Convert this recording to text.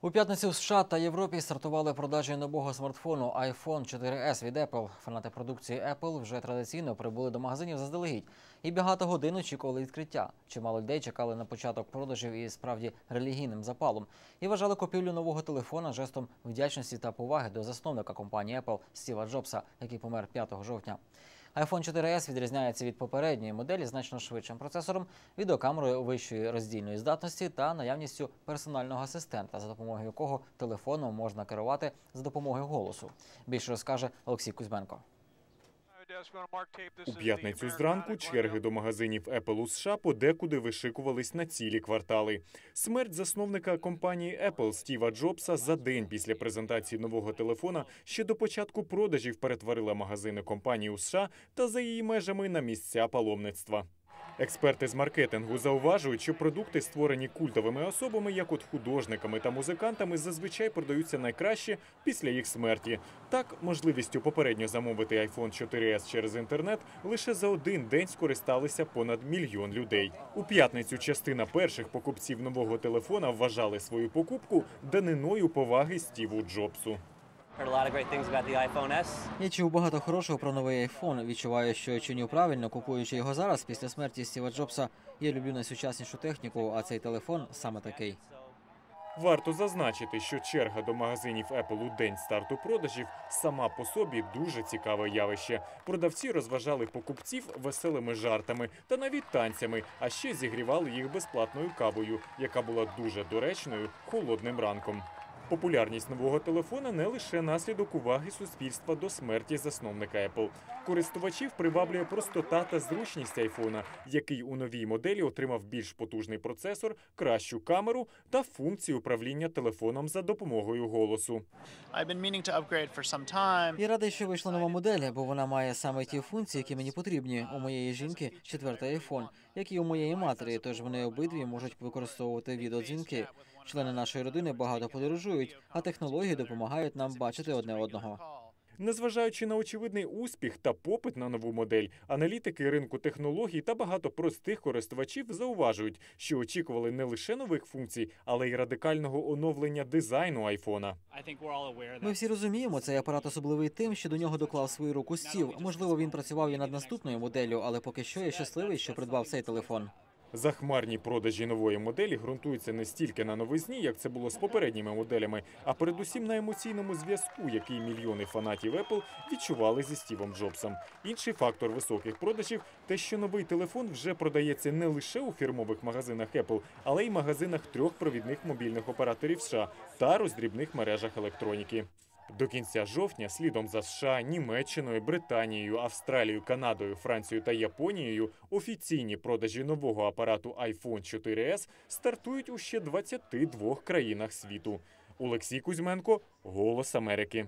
У п'ятницю в США та Європі стартували продажі нового смартфону iPhone 4S від Apple. Фанати продукції Apple вже традиційно прибули до магазинів заздалегідь і багато годин очікували відкриття. Чимало людей чекали на початок продажів із справді релігійним запалом і вважали купівлю нового телефона жестом вдячності та поваги до засновника компанії Apple Стіва Джобса, який помер 5 жовтня. iPhone 4S відрізняється від попередньої моделі значно швидшим процесором, відеокамерою вищої роздільної здатності та наявністю персонального асистента, за допомогою якого телефоном можна керувати за допомогою голосу. Більше розкаже Олексій Кузьменко. У п'ятницю зранку черги до магазинів Apple у США подекуди вишикувались на цілі квартали. Смерть засновника компанії Apple Стіва Джобса за день після презентації нового телефона ще до початку продажів перетворила магазини компанії у США та за її межами на місця паломництва. Експерти з маркетингу зауважують, що продукти, створені культовими особами, як от художниками та музикантами, зазвичай продаються найкраще після їх смерті. Так, можливістю попередньо замовити iPhone 4S через інтернет лише за один день скористалися понад мільйон людей. У п'ятницю частина перших покупців нового телефона вважали свою покупку даниною поваги Стіву Джобсу. Я чув багато хорошого про новий iPhone. Відчуваю, що чиню правильно, купуючи його зараз після смерті Стіва Джобса. Я люблю найсучаснішу техніку, а цей телефон саме такий. Варто зазначити, що черга до магазинів Apple у день старту продажів сама по собі дуже цікаве явище. Продавці розважали покупців веселими жартами та навіть танцями, а ще зігрівали їх безплатною кавою, яка була дуже доречною холодним ранком. Популярність нового телефона не лише наслідок уваги суспільства до смерті засновника Apple. Користувачів приваблює простота та зручність айфона, який у новій моделі отримав більш потужний процесор, кращу камеру та функцію управління телефоном за допомогою голосу. Я радий, що вийшла нова модель, бо вона має саме ті функції, які мені потрібні. У моєї жінки четвертий айфон, як і у моєї матері. Тож вони обидві можуть використовувати відеодзвінки. Члени нашої родини багато подорожують, а технології допомагають нам бачити одне одного. Незважаючи на очевидний успіх та попит на нову модель, аналітики ринку технологій та багато простих користувачів зауважують, що очікували не лише нових функцій, але й радикального оновлення дизайну айфона. Ми всі розуміємо, цей апарат особливий тим, що до нього доклав свою руку стів. Можливо, він працював і над наступною моделлю, але поки що я щасливий, що придбав цей телефон. Захмарні продажі нової моделі ґрунтуються не стільки на новизні, як це було з попередніми моделями, а передусім на емоційному зв'язку, який мільйони фанатів Apple відчували зі Стівом Джобсом. Інший фактор високих продажів те, що новий телефон вже продається не лише у фірмових магазинах Apple, але й магазинах трьох провідних мобільних операторів США та роздрібних мережах електроніки. До кінця жовтня, слідом за США, Німеччиною, Британією, Австралією, Канадою, Францією та Японією офіційні продажі нового апарату iPhone 4S стартують у ще 22 країнах світу. Олексій Кузьменко, Голос Америки.